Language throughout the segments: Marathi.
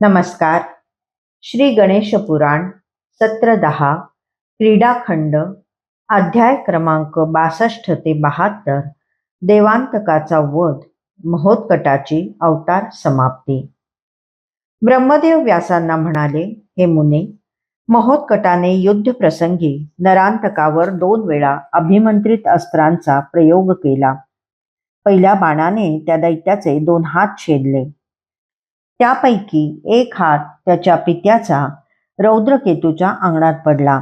नमस्कार. श्री गणेश पुराण सत्र दहा क्रीडाखंड अध्याय क्रमांक बासष्ट ते बहात्तर देवांतकाचा वध महोत्कटाची अवतार समाप्ती. ब्रह्मदेव व्यासांना म्हणाले हे मुने महोत्कटाने युद्धप्रसंगी नरांतकावर दोन वेळा अभिमंत्रित अस्त्रांचा प्रयोग केला. पहिल्या बाणाने त्या दैत्याचे दोन हात छेदले. त्यापैकी एक हात त्याच्या पित्याचा रौद्रकेतूच्या अंगणात पडला.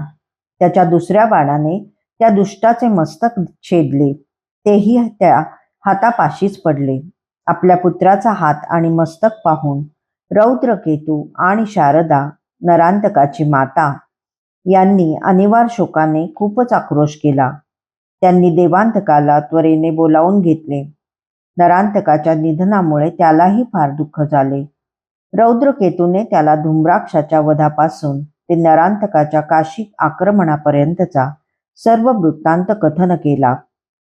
त्याच्या दुसऱ्या बाणाने त्या दुष्टाचे मस्तक छेदले. तेही त्या हातापाशीच पडले. आपल्या पुत्राचा हात आणि मस्तक पाहून रौद्रकेतू आणि शारदा नरांतकाची माता यांनी अनिवार शोकाने खूपच आक्रोश केला. त्यांनी देवांतकाला त्वरेने बोलावून घेतले. नरांतकाच्या निधनामुळे त्यालाही फार दुःख झाले. रौद्रकेतूने त्याला धुम्राक्षाच्या वधापासून ते नरांतकाच्या काशी आक्रमणापर्यंतचा सर्व वृत्तांत कथन केला.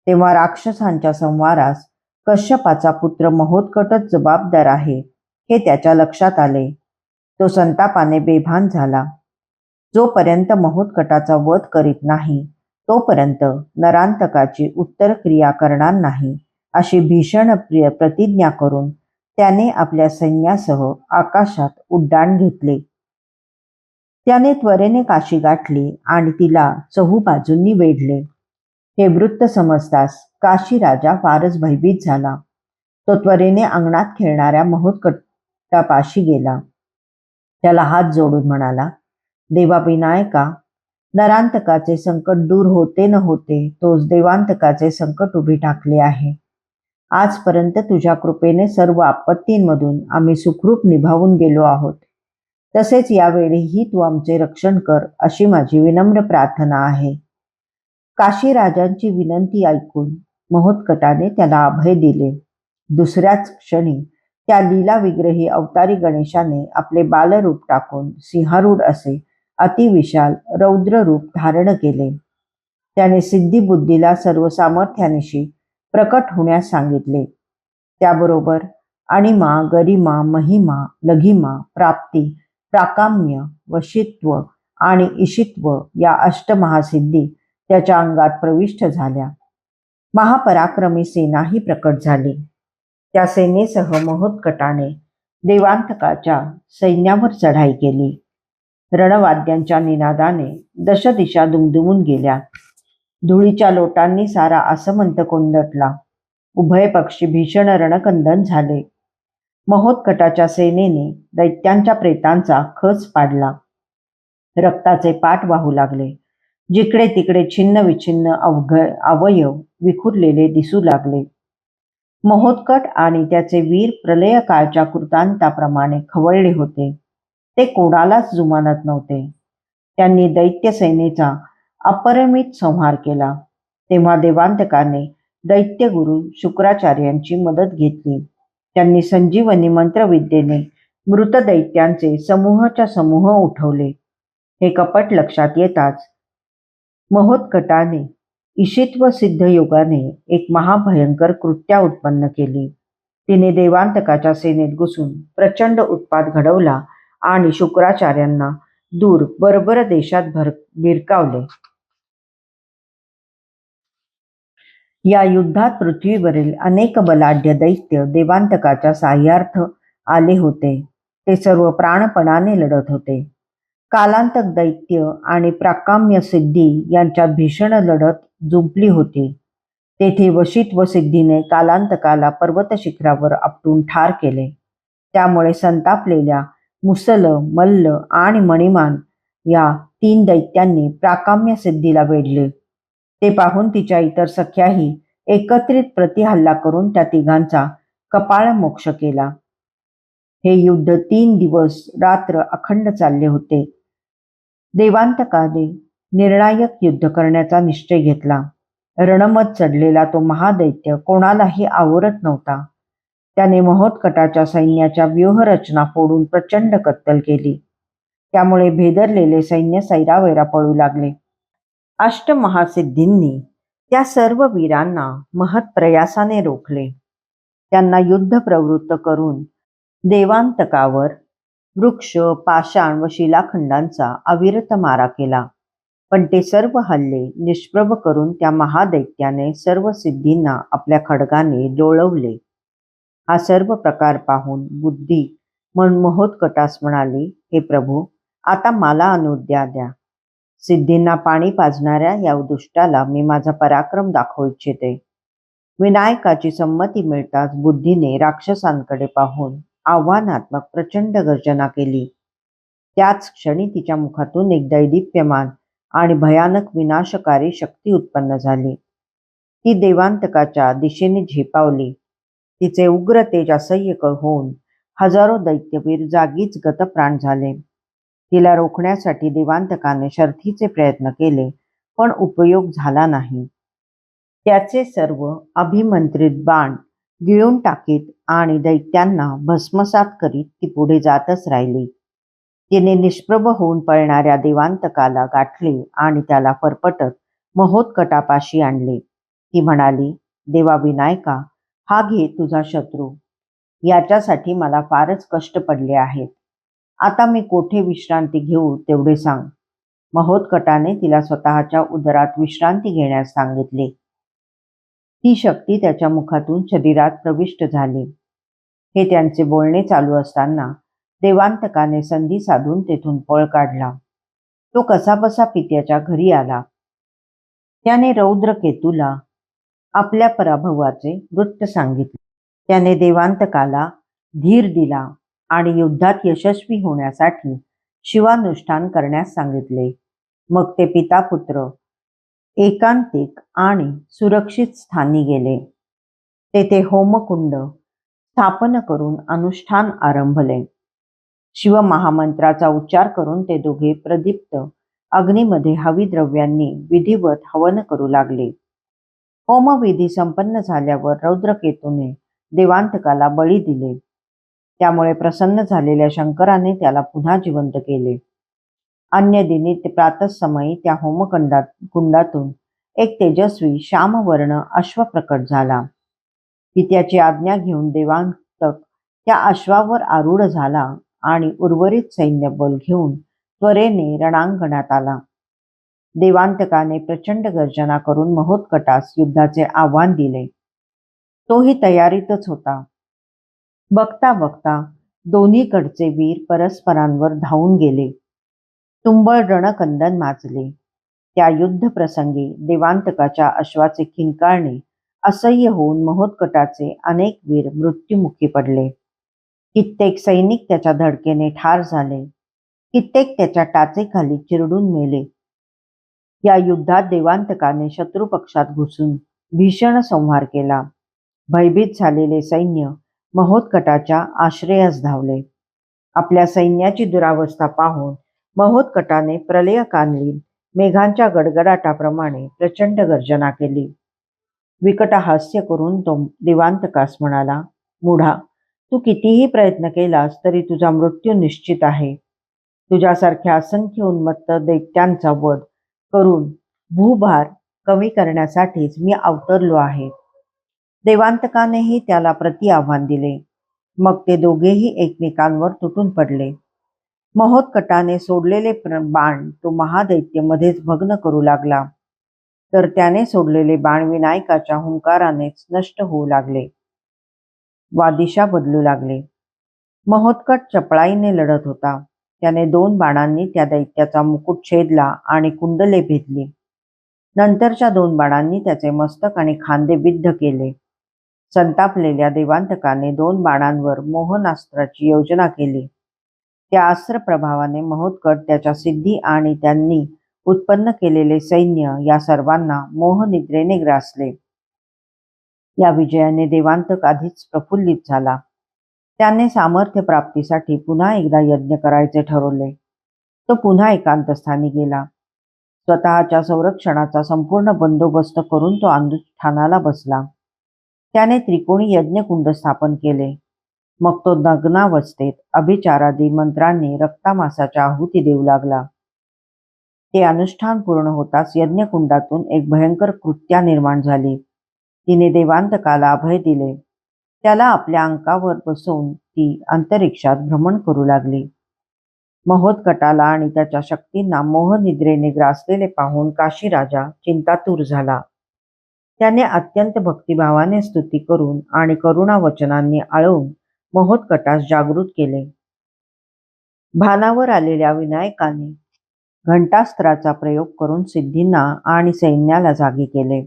तेव्हा राक्षसांच्या संवारास कश्यपाचा पुत्र महोत्कटच जबाबदार आहे हे त्याच्या लक्षात आले. तो संतापाने बेभान झाला. जोपर्यंत महोत्कटाचा वध करीत नाही तोपर्यंत नरांतकाची उत्तर क्रिया करणार नाही अशी भीषण प्रिय प्रतिज्ञा करून त्याने आपल्या सैन्यासह आकाशात उड्डाण घेतले. त्याने त्वरेने काशी गाठली आणि तिला चहू बाजूंनी वेढले. हे वृत्त समजताच काशी राजा फारच भयभीत झाला. तो त्वरेने अंगणात खेळणाऱ्या महोत्कटापाशी गेला. त्याला हात जोडून म्हणाला देवा विनायका नरांतकाचे संकट दूर होते न होते तोच देवांतकाचे संकट उभे टाकले आहे. आजपर्यंत तुझ्या कृपेने सर्व आपत्तींमधून आम्ही सुखरूप निभावून गेलो आहोत. तसेच यावेळीही तू आमचे रक्षण कर अशी माझी विनम्र प्रार्थना आहे. काशी राजांची विनंती ऐकून महोत्कटाने त्याला अभय दिले. दुसऱ्याच क्षणी त्या लीला विग्रही अवतारी गणेशाने आपले बालरूप टाकून सिंहारूढ असे अतिविशाल रौद्र रूप धारण केले. त्याने सिद्धिबुद्धीला सर्व सामर्थ्यानिशी प्रकट होण्यास सांगितले. त्याबरोबर अणिमा गरिमा महिमा लघिमा प्राप्ती प्राकाम्य वशित्व आणि इशित्व या अष्टमहासिद्धी त्याच्या अंगात प्रविष्ट झाल्या. महापराक्रमी सेनाही प्रकट झाली. त्या सेनेसह महोत्कटाने देवांतकाच्या सैन्यावर चढाई केली. रणवाद्यांच्या निनादाने दशदिशा दुमदुमून गेल्या. धुळीच्या लोटांनी सारा आसमंत कोंदटला. उभय पक्षी भीषण रणकंदन झाले. महोत्कटाच्या सेनेने दैत्यांच्या प्रेतांचा खच पाडला. रक्ताचे पाठ वाहू लागले. जिकडे तिकडे छिन्न विछिन्न अवघ अवयव विखुरलेले दिसू लागले. महोत्कट आणि त्याचे वीर प्रलय काळच्या कृतांताप्रमाणे खवळले होते. ते कोणालाच जुमानत नव्हते. त्यांनी दैत्य सेनेचा अपरिमित संहार केला. तेव्हा देवांतकाने दैत्यगुरु शुक्राचार्यांची मदत घेतली. त्यांनी संजीवनी मंत्रविद्येने मृत दैत्यांचे समूहाच्या समूह उठवले. हे कपट लक्षात येताच महोत्कटाने ईशित्व सिद्ध योगाने एक महाभयंकर कृत्या उत्पन्न केली. तिने देवांतकाच्या सेनेत घुसून प्रचंड उत्पाद घडवला आणि शुक्राचार्यांना दूर बरोबर देशात भर भिरकावले. या युद्धात पृथ्वीवरील अनेक बलाढ्य दैत्य देवांतकाच्या साह्यार्थ आले होते. ते सर्व प्राणपणाने लढत होते. कालांतक दैत्य आणि प्राकाम्य सिद्धी यांच्यात भीषण लढत जुंपली होती. तेथे वशित्व सिद्धीने कालांतकाला पर्वत शिखरावर आपटून ठार केले. त्यामुळे संतापलेल्या मुसल मल्ल आणि मणिमान या तीन दैत्यांनी प्राकाम्य सिद्धीला वेढले. ते पाहून तिच्या इतर सख्याही एकत्रित प्रतिहल्ला करून त्या तिघांचा कपाळ मोक्ष केला. हे युद्ध तीन दिवस रात्र अखंड चालले होते. देवांतकाने निर्णायक युद्ध करण्याचा निश्चय घेतला. रणमत चढलेला तो महादैत्य कोणालाही आवरत नव्हता. त्याने महोत्कटाच्या सैन्याच्या व्यूहरचना फोडून प्रचंड कत्तल केली. त्यामुळे भेदरलेले सैन्य सैरावैरा पळू लागले. अष्टमहासिद्धींनी त्या सर्व वीरांना महत्प्रयासाने रोखले. त्यांना युद्ध प्रवृत्त करून देवांतकावर वृक्ष पाषाण व शिलाखंडांचा अविरत मारा केला. पण ते सर्व हल्ले निष्प्रभ करून त्या महादैत्याने सर्व सिद्धींना आपल्या खडगाने लोळवले हा सर्व प्रकार पाहून बुद्धी मनमोहोत्कटास म्हणाली हे प्रभू आता मला अनुद्या द्या. सिद्धींना पाणी पाजणाऱ्या या दुष्टाला मी माझा पराक्रम दाखवू इच्छिते. विनायकाची संमती मिळताच बुद्धीने राक्षसांकडे पाहून आव्हानात्मक प्रचंड गर्जना केली. त्याच क्षणी तिच्या मुखातून एक दैदिप्यमान आणि भयानक विनाशकारी शक्ती उत्पन्न झाली. ती देवांतकाच्या दिशेने झेपावली. तिचे उग्र तेज असह्य होऊन हजारो दैत्यवीर जागीच गतप्राण झाले. तिला रोखण्यासाठी देवांतकाने शर्थीचे प्रयत्न केले पण उपयोग झाला नाही. त्याचे सर्व अभिमंत्रित बाण गिळून टाकीत आणि दैत्यांना भस्मसात करीत ती पुढे जातच राहिली. तिने निष्प्रभ होऊन पळणाऱ्या देवांतकाला गाठले आणि त्याला फरफटत महोत्कटापाशी आणले. ती म्हणाली देवा विनायका हा घे तुझा शत्रू. याच्यासाठी मला फारच कष्ट पडले आहेत. आता मी कोठे विश्रांती घेऊ तेवढे सांग. महोत्कटाने तिला स्वतःच्या उदरात विश्रांती घेण्यास सांगितले. ती शक्ती त्याच्या मुखातून शरीरात प्रविष्ट झाली. हे त्यांचे बोलणे चालू असताना देवांतकाने संधी साधून तेथून पळ काढला. तो कसाबसा पित्याच्या घरी आला. त्याने रौद्र केतूला आपल्या पराभवाचे वृत्त सांगितले. त्याने देवांतकाला धीर दिला. आणि युद्धात यशस्वी होण्यासाठी शिवानुष्ठान करण्यास सांगितले. मग ते पिता पुत्र एकांतिक आणि सुरक्षित स्थानी गेले. तेथे होमकुंड स्थापन करून अनुष्ठान आरंभले. शिव महामंत्राचा उच्चार करून ते दोघे प्रदीप्त अग्नीमध्ये हविद्रव्यांनी विधिवत हवन करू लागले. होमविधी संपन्न झाल्यावर रौद्रकेतूने देवांतकाला बळी दिले. त्यामुळे प्रसन्न झालेल्या शंकराने त्याला पुन्हा जिवंत केले. अन्य दिनी ते त्या होमकुंडात कुंडातून एक तेजस्वी श्यामवर्ण अश्व प्रकट झाला. पित्याची आज्ञा घेऊन देवांतक त्या अश्वावर आरूढ झाला आणि उर्वरित सैन्यबल घेऊन त्वरेने रणांगणात आला. देवांतकाने प्रचंड गर्जना करून महोत्कटास युद्धाचे आव्हान दिले. तोही तयारीतच होता. बघता बघता दोन्हीकडचे वीर परस्परांवर धावून गेले. तुंबळ रणकंदन माजले. त्या युद्ध प्रसंगी देवांतकाच्या अश्वाचे खिंकाळणे असह्य होऊन महोत्कटाचे अनेक वीर मृत्युमुखी पडले. कित्येक सैनिक त्याच्या धडकेने ठार झाले. कित्येक त्याच्या टाचेखाली चिरडून मेले. या युद्धात देवांतकाने शत्रू पक्षात घुसून भीषण संहार केला. भयभीत झालेले सैन्य महोत्कटाच्या आश्रयास धावले. आपल्या सैन्याची दुरावस्था पाहून महोत्कटाने प्रलयकालीन मेघांच्या गडगडाटाप्रमाणे प्रचंड गर्जना केली. विकट हास्य करून तो देवांतकास म्हणाला मुढा तू कितीही प्रयत्न केलास तरी तुझा मृत्यू निश्चित आहे. तुझ्यासारख्या असंख्य उन्मत्त दैत्यांचा वध करून भूभार कमी करण्यासाठीच मी अवतरलो आहे. देवांतकानेही त्याला प्रति आव्हान दिले. मग ते दोघेही एकमेकांवर तुटून पडले. महोत्कटाने सोडलेले प्र- बाण तो महादैत्य मध्येच भग्न करू लागला. तर त्याने सोडलेले बाण विनायकाच्या हुंकारानेच नष्ट होऊ लागले. वा दिशा बदलू लागले. महोत्कट चपळाईने लढत होता. त्याने दोन बाणांनी त्या दैत्याचा मुकुट छेदला आणि कुंडले भेदली. नंतरच्या दोन बाणांनी त्याचे मस्तक आणि खांदे बिद्ध केले. संतापलेल्या देवांतकाने दोन बाणांवर मोहनास्त्राची योजना केली. त्या अस्त्र प्रभावाने महोत्कट त्याच्या सिद्धी आणि त्यांनी उत्पन्न केलेले सैन्य या सर्वांना मोहनिद्रेने ग्रासले. या विजयाने देवांतक आधीच प्रफुल्लित झाला. त्याने सामर्थ्य प्राप्तीसाठी पुन्हा एकदा यज्ञ करायचे ठरवले. तो पुन्हा एकांतस्थानी गेला. स्वतःच्या संरक्षणाचा संपूर्ण बंदोबस्त करून तो अनुष्ठानाला बसला. त्याने त्रिकोणी यज्ञकुंड स्थापन केले. मग तो नग्नावस्थेत अभिचारादी मंत्रांनी रक्तामासाच्या आहुती देऊ लागला. ते अनुष्ठान पूर्ण होताच यज्ञकुंडातून एक भयंकर कृत्या निर्माण झाली. तिने देवांतकाला अभय दिले. त्याला आपल्या अंकावर बसवून ती अंतरिक्षात भ्रमण करू लागली. महोत्कटाला आणि त्याच्या शक्तींना मोहनिद्रेने ग्रासलेले पाहून काशीराजा चिंतातूर झाला. त्याने अत्यंत भक्तिभावाने स्तुती करून आणि करुणा वचनांनी आळवून महोत्कटास जागृत केले. भानावर आलेल्या विनायकाने घंटास्त्राचा प्रयोग करून सिद्धींना आणि सैन्याला जागी केले.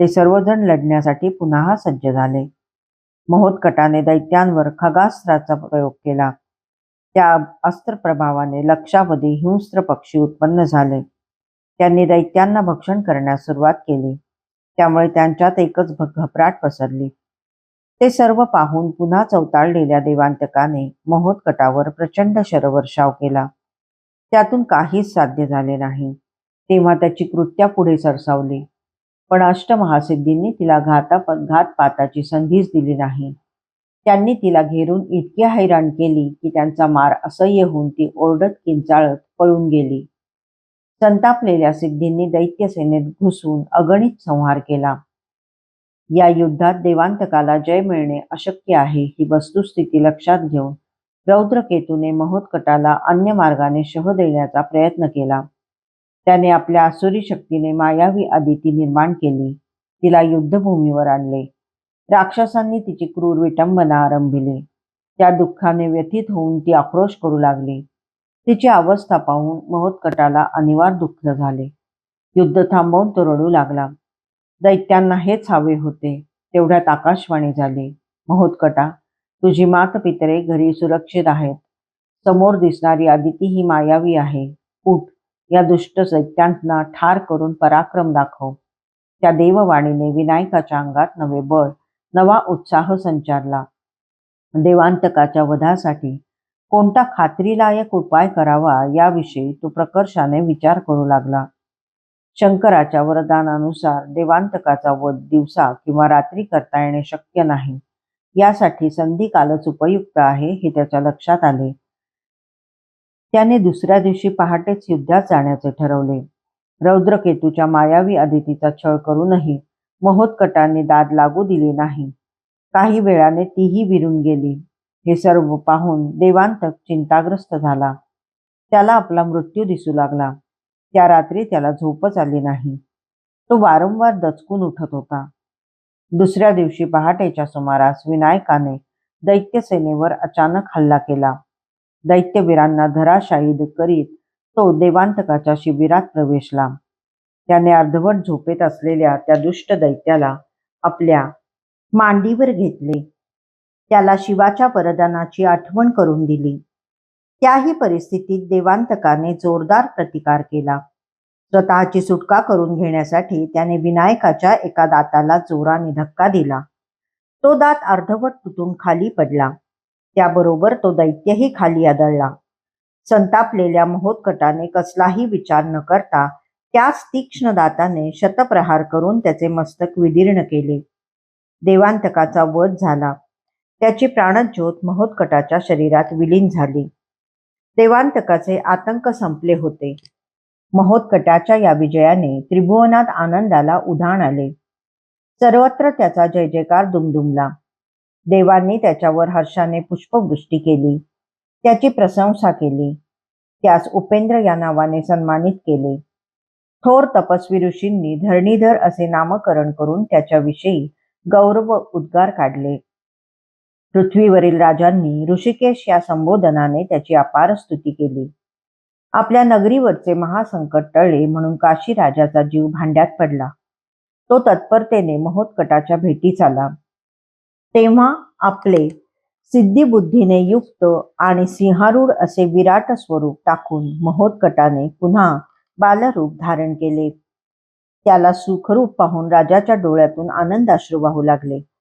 ते सर्वजण लढण्यासाठी पुन्हा सज्ज झाले. महोत्कटाने दैत्यांवर खगास्त्राचा प्रयोग केला. त्या अस्त्रप्रभावाने लक्षावधी हिंस्त्र पक्षी उत्पन्न झाले. त्यांनी दैत्यांना भक्षण करण्यास सुरुवात केली. त्यामुळे त्यांच्यात एकच घबराट पसरली. ते सर्व पाहून पुन्हा चौताळलेल्या देवांतकाने महोत्कटावर प्रचंड शरवर्षाव केला. त्यातून काहीच साध्य झाले नाही. तेव्हा त्याची कृत्या पुढे सरसावली. पण अष्टमहासिद्धींनी तिला घाता घातपाताची संधीच दिली नाही. त्यांनी तिला घेरून इतकी हैराण केली की त्यांचा मार असह्य होऊन ती ओरडत किंचाळत पळून गेली. संतापलेल्या सिद्धींनी दैत्यसेनेत घुसून अगणित संहार केला. या युद्धात देवांतकाला जय मिळणे अशक्य आहे ही वस्तुस्थिती लक्षात घेऊन रौद्रकेतूने महोत्कटाला अन्य मार्गाने शह देण्याचा प्रयत्न केला. त्याने आपल्या आसुरी शक्तीने मायावी आदिती निर्माण केली तिला युद्धभूमीवर आणले. राक्षसांनी तिची क्रूर विटंबना आरंभिली. त्या दुःखाने व्यथित होऊन ती आक्रोश करू लागली. तिची अवस्था पाहून महोत्कटाला अनिवार्य दुःख झाले. युद्ध थांबवून तो रडू लागला. दैत्यांना हेच हवे होते. तेवढ्यात आकाशवाणी झाली. महोत्कटा तुझी मात पितरे घरी सुरक्षित आहेत. समोर दिसणारी आदिती ही मायावी आहे. उठ या दुष्ट दैत्यांना ठार करून पराक्रम दाखव. त्या देववाणीने विनायकाच्या अंगात नवे बळ नवा उत्साह संचारला. देवांतकाच्या वधासाठी कोणता खात्रीलायक उपाय करावा याविषयी तो प्रकर्षाने विचार करू लागला. शंकराच्या वरदानानुसार देवांतकाचा वध दिवसा किंवा रात्री करता येणे शक्य नाही. यासाठी संधी कालच उपयुक्त आहे हे त्याच्या लक्षात आले. त्याने दुसऱ्या दिवशी पहाटेच युद्धात जाण्याचे ठरवले. रौद्रकेतूच्या मायावी अदितीचा छळ करूनही महोत्कटांनी दाद लागू दिली नाही. काही वेळाने तीही विरून गेली. हे सर्व पाहून देवांतक चिंताग्रस्त झाला. त्याला आपला मृत्यू दिसू लागला. त्या रात्री त्याला झोपच आली नाही. तो वारंवार दचकून उठत होता. दुसऱ्या दिवशी पहाटेच्या सुमारास विनायकाने दैत्यसेनेवर अचानक हल्ला केला. दैत्यवीरांना धराशायी करीत तो देवांतकाच्या शिबिरात प्रवेशला. त्याने अर्धवट झोपेत असलेल्या त्या दुष्ट दैत्याला आपल्या मांडीवर घेतले. त्याला शिवाच्या वरदानाची आठवण करून दिली. त्याही परिस्थितीत देवांतकाने जोरदार प्रतिकार केला. स्वतःची सुटका करून घेण्यासाठी त्याने विनायकाच्या एका दाताला जोराने धक्का दिला. तो दात अर्धवट तुटून खाली पडला. त्याबरोबर तो दैत्यही खाली आदळला. संतापलेल्या महोत्कटाने कसलाही विचार न करता त्याच तीक्ष्ण दाताने शतप्रहार करून त्याचे मस्तक विदीर्ण केले. देवांतकाचा वध झाला. त्याची प्राणज्योत महोत्कटाच्या शरीरात विलीन झाली. देवांतकाचे आतंक संपले होते. महोत्कटाच्या या विजयाने त्रिभुवनात आनंदाला उधाण आले. सर्वत्र त्याचा जय जयकार दुमदुमला. देवांनी त्याच्यावर हर्षाने पुष्पवृष्टी केली. त्याची प्रशंसा केली. त्यास उपेंद्र या नावाने सन्मानित केले. थोर तपस्वी ऋषींनी धरणीधर असे नामकरण करून त्याच्याविषयी गौरव उद्गार काढले. पृथ्वीवरील राजांनी ऋषिकेश या संबोधनाने त्याची अपार स्तुती केली. आपल्या नगरीवरचे महासंकट टळले म्हणून काशी राजाचा जीव भांड्यात पडला. तो तत्परतेने महोत्कटाच्या भेटीस आला. तेव्हा आपले सिद्धिबुद्धीने युक्त आणि सिंहारूढ असे विराट स्वरूप टाकून महोत्कटाने पुन्हा बालरूप धारण केले. त्याला सुखरूप पाहून राजाच्या डोळ्यातून आनंदाश्रू वाहू लागले.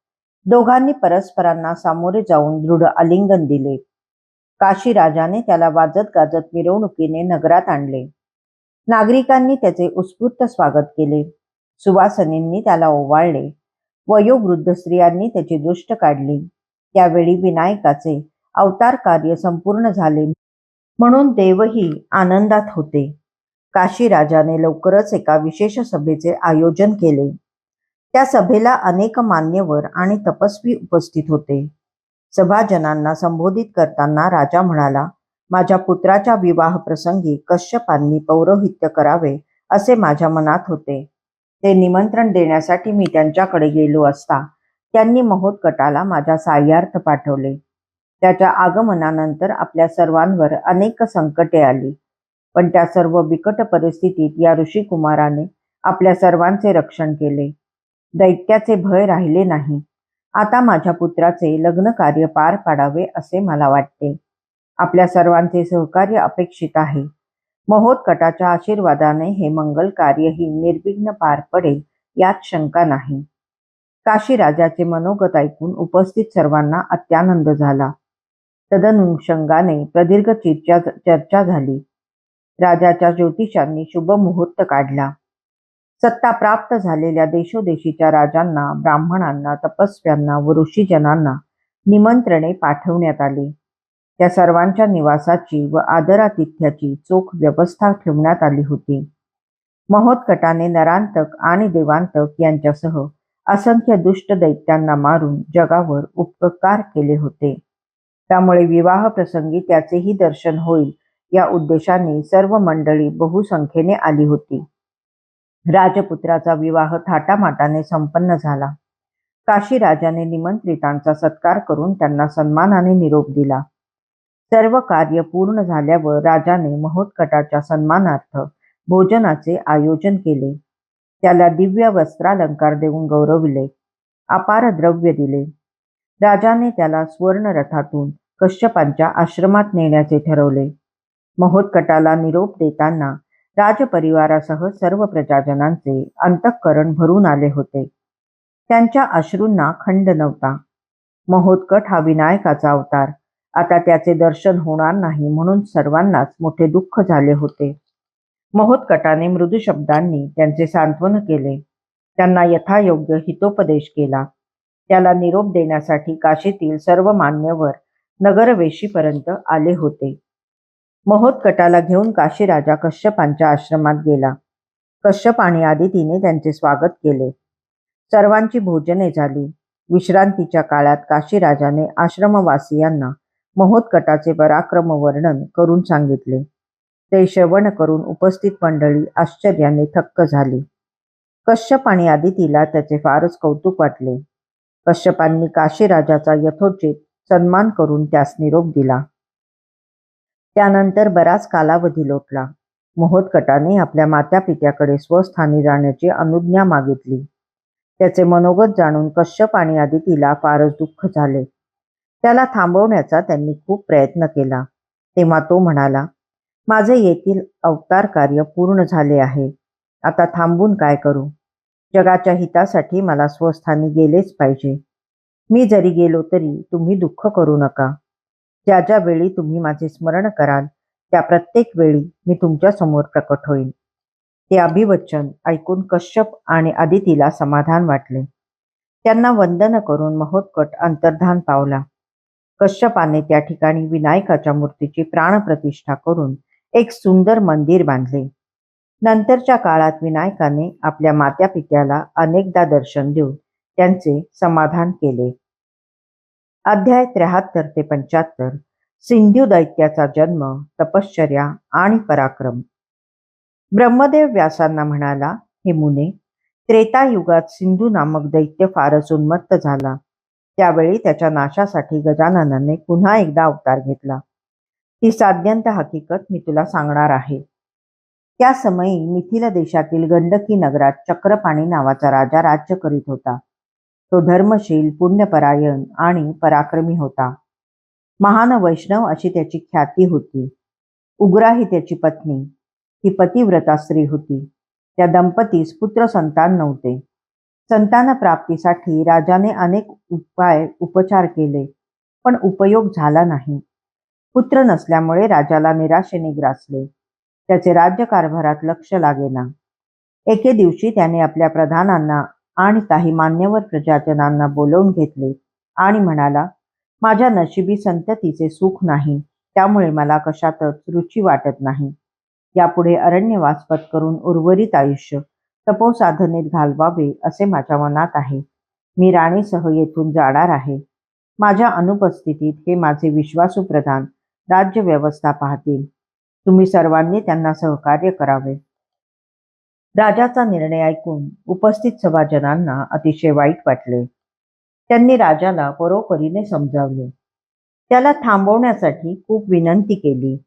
दोघांनी परस्परांना सामोरे जाऊन दृढ आलिंगन दिले. काशी राजाने त्याला वाजत गाजत मिरवणुकीने नगरात आणले. नागरिकांनी त्याचे उत्स्फूर्त स्वागत केले. सुवासनींनी त्याला ओवाळले. वयोवृद्ध स्त्रियांनी त्याची दृष्ट काढली. त्यावेळी विनायकाचे अवतार कार्य संपूर्ण झाले. म्हणून देवही आनंदात होते. काशी राजाने लवकरच एका विशेष सभेचे आयोजन केले. त्या सभेला अनेक मान्यवर आणि तपस्वी उपस्थित होते. सभाजनांना संबोधित करताना राजा म्हणाला माझ्या पुत्राच्या विवाह प्रसंगी कश्यपांनी पौरोहित्य करावे असे माझ्या मनात होते. ते निमंत्रण देण्यासाठी मी त्यांच्याकडे गेलो असता त्यांनी महोत्कटाला माझ्या साह्यार्थ पाठवले. त्याच्या आगमनानंतर आपल्या सर्वांवर अनेक संकटे आली. पण त्या सर्व बिकट परिस्थितीत या ऋषिकुमाराने आपल्या सर्वांचे रक्षण केले. दैत्याचे भय राहिले नाही. आता माझ्या पुत्राचे लग्न कार्य पार पाडावे असे मला वाटते. आपल्या सर्वांचे सहकार्य अपेक्षित आहे. महोत्कटाच्या आशीर्वादाने हे मंगल कार्यही निर्विघ्न पार पडेल यात शंका नाही. काशी राजाचे मनोगत ऐकून उपस्थित सर्वांना अत्यानंद झाला. तदनुषंगाने प्रदीर्घ चर्चा चर्चा झाली. राजाच्या ज्योतिषांनी शुभ मुहूर्त काढला. सत्ता प्राप्त झालेल्या देशोदेशीच्या राजांना ब्राह्मणांना तपस्व्यांना व ऋषीजनांना निमंत्रणे पाठवण्यात आली. त्या सर्वांच्या निवासाची व आदरातिथ्याची चोख व्यवस्था ठेवण्यात आली होती. महोत्कटाने नरांतक आणि देवांतक यांच्यासह असंख्य दुष्ट दैत्यांना मारून जगावर उपकार केले होते. त्यामुळे विवाह प्रसंगी त्याचेही दर्शन होईल या उद्देशाने सर्व मंडळी बहुसंख्येने आली होती. राजपुत्राचा विवाह थाटामाटाने संपन्न झाला. काशी राजाने निमंत्रितांचा सत्कार करून त्यांना सन्मानाने निरोप दिला. सर्व कार्य पूर्ण झाल्यावर राजाने महोत्कटाच्या सन्मानार्थ भोजनाचे आयोजन केले. त्याला दिव्य वस्त्रालंकार देऊन गौरविले. अपार द्रव्य दिले. राजाने त्याला स्वर्णरथातून कश्यपांच्या आश्रमात नेण्याचे ठरवले. महोत्कटाला निरोप देताना राजपरिवारासह सर्व प्रजाजनांचे अंतःकरण भरून आले होते. त्यांच्या अश्रूंना खंड नव्हता. महोत्कट हा विनायकाचा अवतार. आता त्याचे दर्शन होणार नाही म्हणून सर्वांनाच मोठे दुःख झाले होते. महोत्कटाने मृदू शब्दांनी त्यांचे सांत्वन केले. त्यांना यथायोग्य हितोपदेश केला. त्याला निरोप देण्यासाठी काशीतील सर्व मान्यवर नगरवेशीपर्यंत आले होते. महोत्कटाला घेऊन काशीराजा कश्यपांच्या आश्रमात गेला. कश्यप आणि आदितीने त्यांचे स्वागत केले. सर्वांची भोजने झाली. विश्रांतीच्या काळात काशीराजाने आश्रमवासियांना महोत्कटाचे पराक्रम वर्णन करून सांगितले. ते श्रवण करून उपस्थित मंडळी आश्चर्याने थक्क झाली. कश्यप आणि आदितीला त्याचे फारच कौतुक वाटले. कश्यपांनी काशीराजाचा यथोचित सन्मान करून त्यास निरोप दिला. त्यानंतर बराच कालावधी लोटला. मोहोतकटाने आपल्या मात्या पित्याकडे स्वस्थानी जाण्याची अनुज्ञा मागितली. त्याचे मनोगत जाणून कश्यप आणि आदितीला फारच दुःख झाले. त्याला थांबवण्याचा त्यांनी खूप प्रयत्न केला. तेव्हा तो म्हणाला माझे येथील अवतार कार्य पूर्ण झाले आहे. आता थांबून काय करू? जगाच्या हितासाठी मला स्वस्थानी गेलेच पाहिजे. मी जरी गेलो तरी तुम्ही दुःख करू नका. ज्या ज्या वेळी तुम्ही माझे स्मरण कराल त्या प्रत्येक वेळी मी तुमच्यासमोर प्रकट होईल ते अभिवचन ऐकून कश्यप आणि आदितीला समाधान वाटले. त्यांना वंदन करून महोत्कट अंतर्धान पावला. कश्यपाने त्या ठिकाणी विनायकाच्या मूर्तीची प्राणप्रतिष्ठा करून एक सुंदर मंदिर बांधले. नंतरच्या काळात विनायकाने आपल्या मात्या पित्याला अनेकदा दर्शन देऊन त्यांचे समाधान केले. अध्याय त्र्याहत्तर ते पंच्याहत्तर. सिंधू दैत्याचा जन्म तपश्चर्या आणि पराक्रम. ब्रह्मदेव व्यासांना म्हणाला हे मुने त्रेतायुगात सिंधू नामक दैत्य फारच उन्मत्त झाला. त्यावेळी त्याच्या नाशासाठी गजाननाने पुन्हा एकदा अवतार घेतला. ती साध्यंत हकीकत मी तुला सांगणार आहे. त्या समयी मिथिला देशातील गंडकी नगरात चक्रपाणी नावाचा राजा राज्य करीत होता. तो धर्मशील पुण्यपरायण आणि पराक्रमी होता. महान वैष्णव अशी त्याची ख्याती होती. उग्रा ही त्याची पत्नी. ती पतिव्रता स्त्री होती. त्या दंपतीस पुत्र संतान नव्हते. संतान प्राप्तीसाठी राजाने अनेक उपाय उपचार केले पण उपयोग झाला नाही. पुत्र नसल्यामुळे राजाला निराशेने ग्रासले. त्याचे राज्यकारभारात लक्ष लागेना. एके दिवशी त्याने आपल्या प्रधानांना आणि काही मान्यवर प्रजाजनांना बोलवून घेतले आणि म्हणाला माझ्या नशिबी संततीचे सुख नाही त्यामुळे मला कशातच रुची वाटत नाही. यापुढे अरण्यवास करून उर्वरित आयुष्य तपोसाधनेत घालवावे असे माझ्या मनात आहे. मी राणीसह येथून जाणार आहे. माझ्या अनुपस्थितीत हे माझे विश्वासू प्रधान राज्य व्यवस्था पाहतील. तुम्ही सर्वांनी त्यांना सहकार्य करावे. राजाचा निर्णय ऐकून उपस्थित सभाजनांना अतिशय वाईट वाटले. त्यांनी राजाला परोपरीने समजावले. त्याला थांबवण्यासाठी खूप विनंती केली.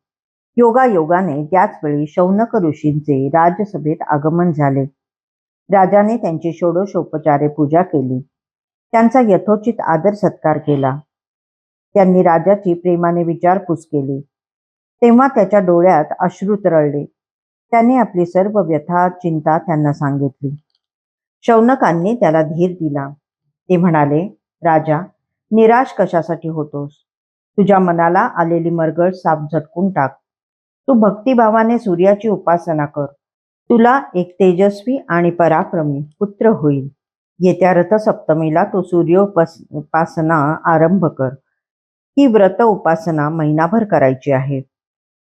योगायोगाने त्याचवेळी शौनक ऋषींचे राज्यसभेत आगमन झाले. राजाने त्यांची षोडशोपचारे पूजा केली. त्यांचा यथोचित आदर सत्कार केला. त्यांनी राजाची प्रेमाने विचारपूस केली. तेव्हा त्याच्या डोळ्यात अश्रू तरळले. त्याने आपली सर्व व्यथा चिंता त्यांना सांगितली. शौनकांनी त्याला धीर दिला. ते म्हणाले राजा निराश कशासाठी होतोस? तुझ्या मनाला आलेली मरगळ साप झटकून टाक. तू भक्तिभावाने सूर्याची उपासना कर. तुला एक तेजस्वी आणि पराक्रमी पुत्र होईल. येत्या रथसप्तमीला तू सूर्योपास उपासना आरंभ कर. ही व्रत उपासना महिनाभर करायची आहे.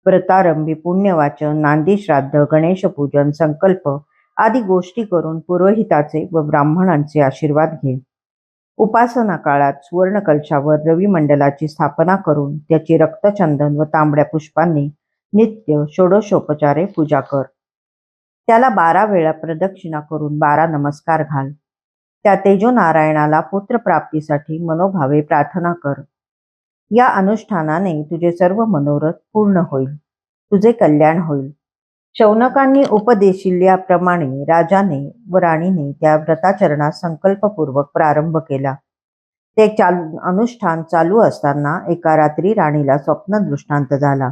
व्रतारंभी पुण्यवाचन नांदी श्राद्ध गणेशपूजन संकल्प आदी गोष्टी करून पुरोहिताचे व ब्राह्मणांचे आशीर्वाद घे. उपासना काळात सुवर्णकलशावर रविमंडलाची रवी मंडलाची स्थापना करून त्याची रक्तचंदन व तांबड्या पुष्पांनी नित्य षोडशोपचारे पूजा कर. त्याला बारा वेळा प्रदक्षिणा करून बारा नमस्कार घाल. त्या तेजो नारायणाला पुत्रप्राप्तीसाठी मनोभावे प्रार्थना कर. या अनुष्ठानाने तुझे सर्व मनोरथ पूर्ण होईल. तुझे कल्याण होईल. शौनकांनी उपदेशिल्याप्रमाणे राजाने व राणीने त्या व्रताचरणात संकल्पपूर्वक प्रारंभ केला. ते चालू अनुष्ठान चालू असताना एका रात्री राणीला स्वप्न दृष्टांत झाला.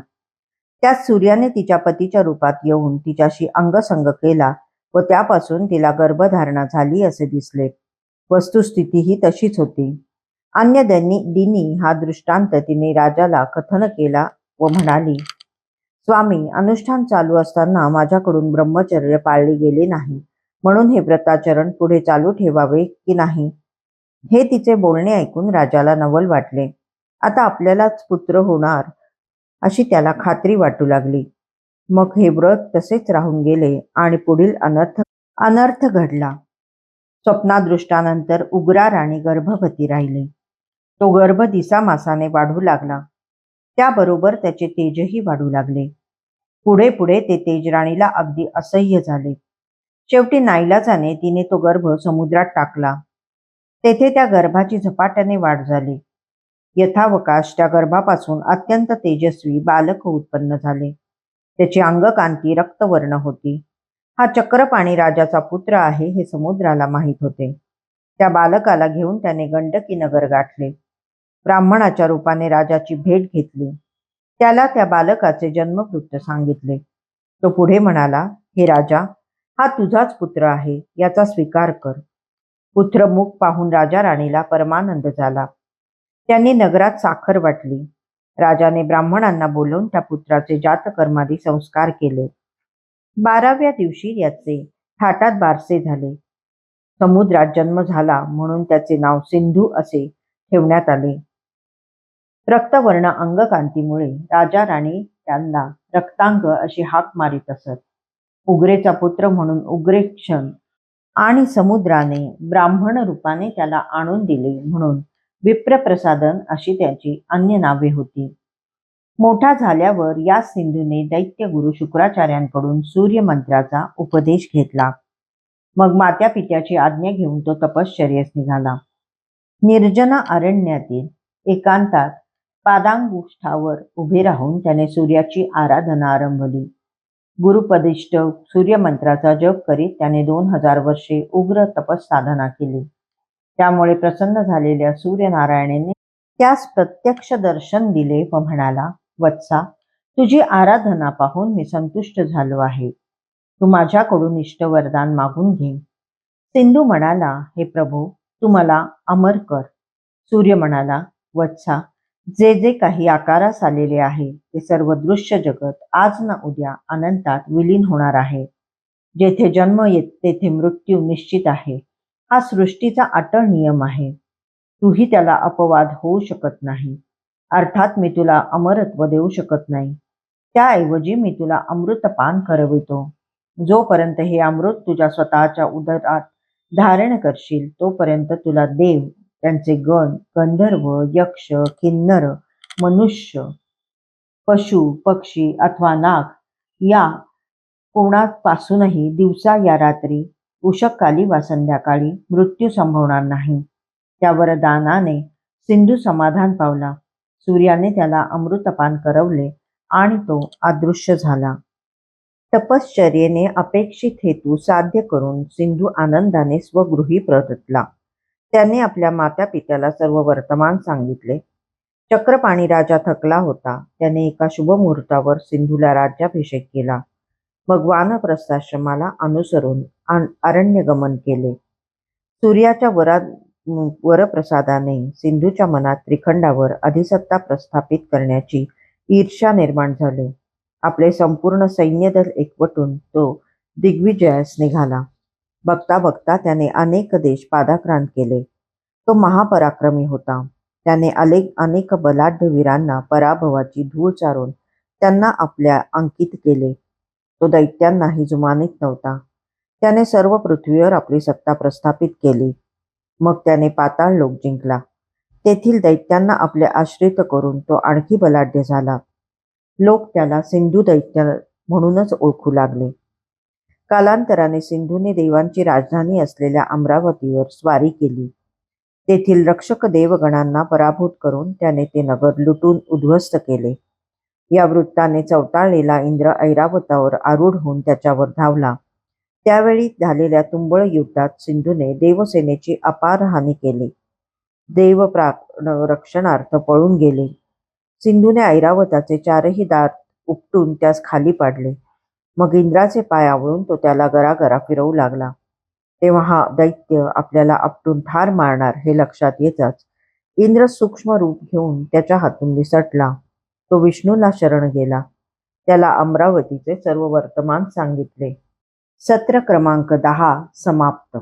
त्यात सूर्याने तिच्या पतीच्या रूपात येऊन तिच्याशी अंगसंग केला व त्यापासून तिला गर्भधारणा झाली असे दिसले. वस्तुस्थितीही तशीच होती. अन्य दिनी दिनी हा दृष्टांत तिने राजाला कथन केला व म्हणाली स्वामी अनुष्ठान चालू असताना माझ्याकडून ब्रह्मचर्य पाळले गेले नाही. म्हणून हे व्रताचरण पुढे चालू ठेवावे की नाही? हे तिचे बोलणे ऐकून राजाला नवल वाटले. आता आपल्यालाच पुत्र होणार अशी त्याला खात्री वाटू लागली. मग हे व्रत तसेच राहून गेले आणि पुढील अनर्थ अनर्थ घडला. स्वप्नादृष्टानंतर उग्रा राणी गर्भवती राहिली. तो गर्भ दिसामासाने वाढू लागला. त्याबरोबर त्याचे तेजही वाढू लागले. पुढे पुढे ते तेज राणीला अगदी असह्य झाले. शेवटी नाईलाजाने तिने तो गर्भ समुद्रात टाकला. तेथे त्या गर्भाची झपाट्याने वाढ झाली. यथावकाश त्या गर्भापासून अत्यंत तेजस्वी बालक उत्पन्न झाले. त्याची अंगकांती रक्तवर्ण होती. हा चक्रपाणी राजाचा पुत्र आहे हे समुद्राला माहीत होते. त्या बालकाला घेऊन त्याने गंडकी नगर गाठले. ब्राह्मणाच्या रूपाने राजाची भेट घेतली. त्याला त्या बालकाचे जन्मवृत्त सांगितले. तो पुढे म्हणाला हे राजा हा तुझाच पुत्र आहे याचा स्वीकार कर. पुत्र मुख पाहून राजा राणीला परमानंद झाला. त्यांनी नगरात साखर वाटली. राजाने ब्राह्मणांना बोलवून त्या पुत्राचे जातकर्मादी संस्कार केले. बाराव्या दिवशी याचे थाटात बारसे झाले. समुद्रात जन्म झाला म्हणून त्याचे नाव सिंधू असे ठेवण्यात आले. रक्तवर्ण अंगकांतीमुळे राजा राणी त्यांना रक्तांग अशी हाक मारित असत. उग्रेचा पुत्र म्हणून उग्रेक्षण आणि समुद्राने ब्राह्मण रूपाने त्याला आणून दिले म्हणून विप्रप्रसादन अशी त्याची अन्य नावे होती. मोठा झाल्यावर या सिंधूने दैत्य गुरु शुक्राचार्यांकडून सूर्यमंत्राचा उपदेश घेतला. मग मात्या पित्याची आज्ञा घेऊन तो तपश्चर्यास निघाला. निर्जना अरण्यातील एकांतात पादांगुष्ठावर उभे राहून त्याने सूर्याची आराधना आरंभली. गुरुपदिष्ट सूर्यमंत्राचा जप करीत त्याने दोन हजार वर्षे उग्र तपस साधना केली. त्यामुळे प्रसन्न झालेल्या सूर्यनारायणाने त्यास प्रत्यक्ष दर्शन दिले व म्हणाला वत्सा तुझी आराधना पाहून मी संतुष्ट झालो आहे. तू माझ्याकडून इष्टवरदान मागून घे. सिंधू म्हणाला हे प्रभू तू मला अमर कर. सूर्य म्हणाला वत्सा जे जे काही आकारास आलेले आहे ते सर्व दृश्य जगत आज ना उद्या अनंतात विलीन होणार आहे. जेथे जन्म येत तेथे मृत्यू निश्चित आहे. हा सृष्टीचा अटळ नियम आहे. तूही त्याला अपवाद होऊ शकत नाही. अर्थात मी तुला अमरत्व देऊ शकत नाही. त्याऐवजी मी तुला अमृतपान करवितो. जोपर्यंत हे अमृत तुझ्या स्वतःच्या उदरात धारण करशील तोपर्यंत तुला देव त्यांचे गण गंधर्व यक्ष किन्नर मनुष्य पशु पक्षी अथवा नाग या कोणापासूनही दिवसा या रात्री उषककाली वा संध्याकाळी मृत्यू संभवणार नाही. त्या वरदानाने सिंधू समाधान पावला. सूर्याने त्याला अमृतपान करवले आणि तो अदृश्य झाला. तपश्चर्येने अपेक्षित हेतू साध्य करून सिंधू आनंदाने स्वगृही परतला त्याने आपल्या माता पित्याला सर्व वर्तमान सांगितले. चक्रपाणी राजा थकला होता. त्याने एका शुभ मुहूर्तावर सिंधूला राज्याभिषेक केला. मग वानप्रस्थाश्रमाला अनुसरून अरण्यगमन केले. सूर्याच्या वरा वरप्रसादाने सिंधूच्या मनात त्रिखंडावर अधिसत्ता प्रस्थापित करण्याची ईर्ष्या निर्माण झाली. आपले संपूर्ण सैन्यदल एकवटून तो दिग्विजयास निघाला. बघता बघता त्याने अनेक देश पादाक्रांत केले. तो महापराक्रमी होता. त्याने अनेक अनेक बलाढ्य वीरांना पराभवाची धूळ चारून त्यांना आपल्या अंकित केले. तो दैत्यांनाही जुमानित नव्हता. त्याने सर्व पृथ्वीवर आपली सत्ता प्रस्थापित केली. मग त्याने पाताळ लोक जिंकला. तेथील दैत्यांना आपले आश्रित करून तो आणखी बलाढ्य झाला. लोक त्याला सिंधू दैत्य म्हणूनच ओळखू लागले. कालांतराने सिंधूने देवांची राजधानी असलेल्या अमरावतीवर स्वारी केली. तेथील रक्षक देवगणांना पराभूत करून त्याने ते नगर लुटून उद्ध्वस्त केले. या वृत्ताने चवताळलेला इंद्र ऐरावतावर आरूढ होऊन त्याच्यावर धावला. त्यावेळी झालेल्या तुंबळ युद्धात सिंधूने देवसेनेची अपार हानी केली. देव प्रा- रक्षणार्थ पळून गेले. सिंधूने ऐरावताचे चारही दात उपटून त्यास खाली पाडले. मग इंद्राचे पाय आवळून तो त्याला गरागरा फिरवू लागला. तेव्हा हा दैत्य आपल्याला आपटून ठार मारणार हे लक्षात येताच इंद्र सूक्ष्म रूप घेऊन त्याच्या हातून निसटला. तो विष्णूला शरण गेला. त्याला अमरावतीचे सर्व वर्तमान सांगितले. सत्र क्रमांक दहा समाप्त.